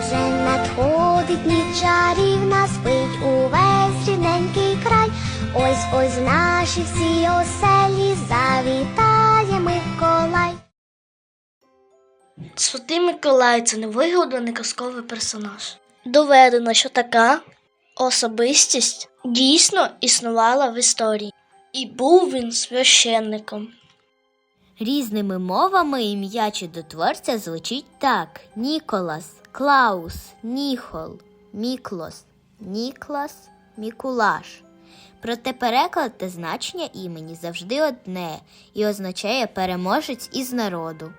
Вже надходить ніч чарівна, спить увесь рідненький край. Ось ось в наші всі оселі завітає Миколай. Святий Миколай це невигаданий казковий персонаж. Доведено, що така особистість дійсно існувала в історії, і був він священником. Різними мовами ім'я чудотворця звучить так: Ніколас, Клаус, Ніхол, Міклос, Ніклас, Мікулаш. Проте переклад та значення імені завжди одне і означає переможець із народу.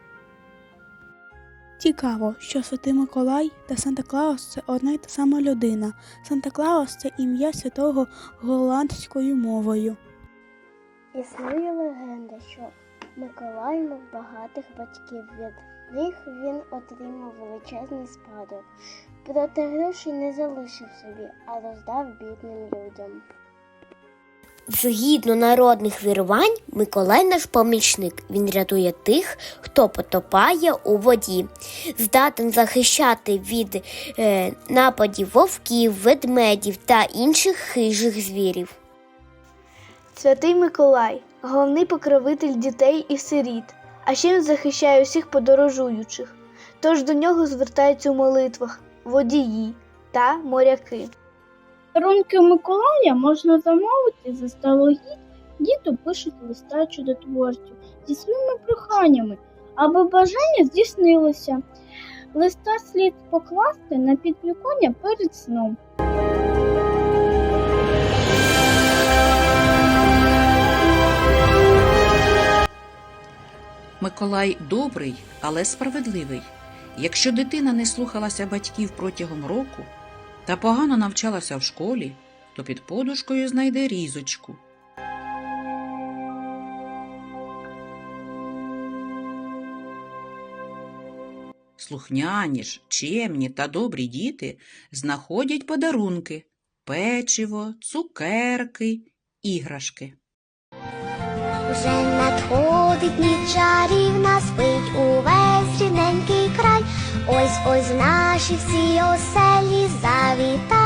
Цікаво, що Святий Миколай та Санта Клаус це одна й та сама людина. Санта Клаус це ім'я святого голландською мовою. Існує легенда, що Миколай мав багатих батьків. Від них він отримав величезний спадок. Проте грошей не залишив собі, а роздав бідним людям. Згідно народних вірувань, Миколай наш помічник. Він рятує тих, хто потопає у воді, здатен захищати від е, нападів вовків, ведмедів та інших хижих звірів. Святий Миколай головний покровитель дітей і сиріт, а ще він захищає усіх подорожуючих. Тож до нього звертаються у молитвах водії та моряки. Подарунки Миколая можна замовити заздалегідь. Діти пишуть листа чудотворцю зі своїми проханнями, аби бажання здійснилося. Листа слід покласти на підвіконня перед сном. Миколай добрий, але справедливий. Якщо дитина не слухалася батьків протягом року та погано навчалася в школі, то під подушкою знайде різочку. Слухняні ж, чемні та добрі діти знаходять подарунки печиво, цукерки, іграшки. Вже надходить ніч чарівна, спить увесь рідненький край. Ось ось наші всі оселі Миколай.